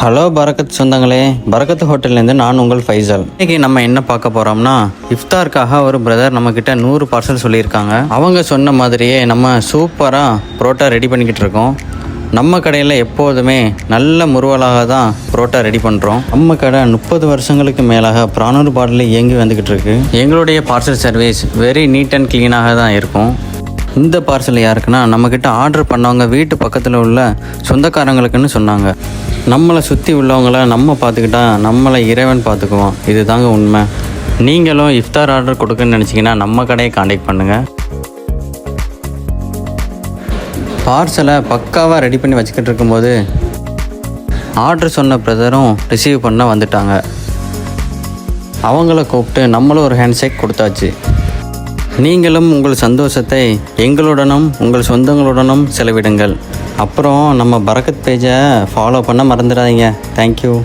Hello பரக்கத் சொந்தங்களே பரக்கத் ஹோட்டல்லேருந்து நான் உங்கள் ஃபைசல். இன்னைக்கு நம்ம என்ன பார்க்க போகிறோம்னா இஃப்தாருக்காக ஒரு பிரதர் நம்மக்கிட்ட நூறு பார்சல் சொல்லியிருக்காங்க. அவங்க சொன்ன மாதிரியே நம்ம சூப்பராக புரோட்டா ரெடி பண்ணிக்கிட்டு இருக்கோம். நம்ம கடையில் எப்போதுமே நல்ல முறுவலாக தான் புரோட்டா ரெடி பண்ணுறோம் நம்ம கடை முப்பது வருஷங்களுக்கு மேலாக பிரானூர் பாட்டில் இயங்கி வந்துக்கிட்டு இருக்கு. எங்களுடைய parcel service very neat and க்ளீனாக தான் இருக்கும். இந்த பார்சல் யாருக்குன்னா நம்மக்கிட்ட ஆர்டர் பண்ணவங்க வீட்டு பக்கத்தில் உள்ள சொந்தக்காரங்களுக்குன்னு சொன்னாங்க. நம்மளை சுற்றி உள்ளவங்கள நம்ம பார்த்துக்கிட்டா நம்மளை இறைவன் பார்த்துக்குவோம் இதுதாங்க உண்மை. நீங்களும் இஃப்தார் ஆர்டர் கொடுக்குன்னு நினச்சிங்கன்னா நம்ம கடையை காண்டாக்ட் பண்ணுங்கள் பார்சலை பக்காவாக ரெடி பண்ணி வச்சுக்கிட்டு இருக்கும்போது ஆர்டர் சொன்ன பிரதரும் ரிசீவ் பண்ண வந்துட்டாங்க. அவங்கள கூப்பிட்டு நம்மளும் ஒரு ஹேண்ட்ஷேக் கொடுத்தாச்சு. நீங்களும் உங்கள் சந்தோஷத்தை எங்களுடனும் உங்கள் சொந்தங்களுடனும் செலவிடுங்கள். அப்புறம் நம்ம பரக்கத் பேஜை ஃபாலோ பண்ண மறந்துடாதீங்க. தேங்க்யூ